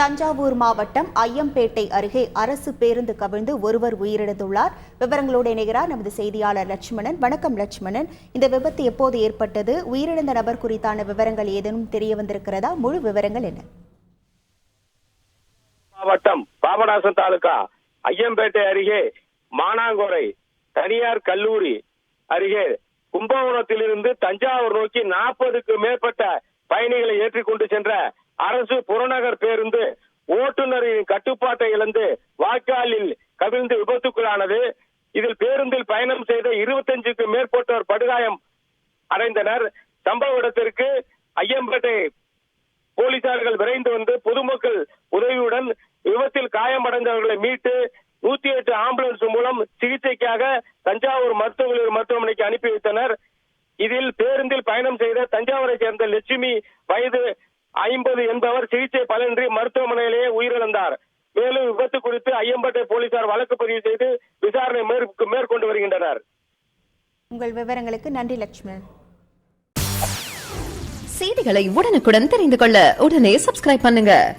தஞ்சாவூர் மாவட்டம் ஐயம்பேட்டை அருகே அரசு பேருந்து கவிழ்ந்து ஒருவர் உயிரிழந்துள்ளார். விவரங்களோடு இணைகிறார் நமது செய்தியாளர் லட்சுமணன். வணக்கம் லட்சுமணன். இந்த விபத்து எப்போது ஏற்பட்டது? உயிரிழந்த நபர் குறித்தான விவரங்கள் ஏதேனும் தெரிய வந்திருக்கிறதா? முழு விவரங்கள் என்ன? மாவட்டம் பாபநாசம் தாலுகா ஐயம்பேட்டை அருகே மானாங்கோரை தனியார் கல்லூரி அருகே கும்பகோணத்திலிருந்து தஞ்சாவூர் நோக்கி நாற்பதுக்கு மேற்பட்ட பயணிகளை ஏற்றிக்கொண்டு சென்ற அரசு புறநகர் பேருந்து ஓட்டுநரின் கட்டுப்பாட்டை இழந்து வாய்க்காலில் கவிழ்ந்து விபத்துக்குள்ளானது. இதில் பேருந்தில் பயணம் செய்த இருபத்தஞ்சுக்கு மேற்பட்டோர் படுகாயம் அடைந்தனர். சம்பவ இடத்திற்கு ஐயம்பேட்டை போலீசார்கள் விரைந்து வந்து பொதுமக்கள் உதவியுடன் விபத்தில் காயமடைந்தவர்களை மீட்டு நூத்தி எட்டு ஆம்புலன்ஸ் மூலம் சிகிச்சைக்காக தஞ்சாவூர் மருத்துவமனை மருத்துவமனைக்கு அனுப்பி வைத்தனர். இதில் பேருந்தில் பயணம் செய்த தஞ்சாவூரை சேர்ந்த லட்சுமி வயது ஐம்பது என்பவர் சிகிச்சை பலனின்றி மருத்துவமனையிலேயே உயிரிழந்தார். மேலும் விபத்து குறித்து ஐயம்பேட்டை போலீசார் வழக்கு பதிவு செய்து விசாரணை மேற்கு- மேற்கொண்டு வருகின்றனர். உங்கள் விவரங்களுக்கு நன்றி லட்சுமணன் செய்திகளை உடனுக்குடன் தெரிந்து கொள்ள உடனே சப்ஸ்கிரைப் பண்ணுங்க.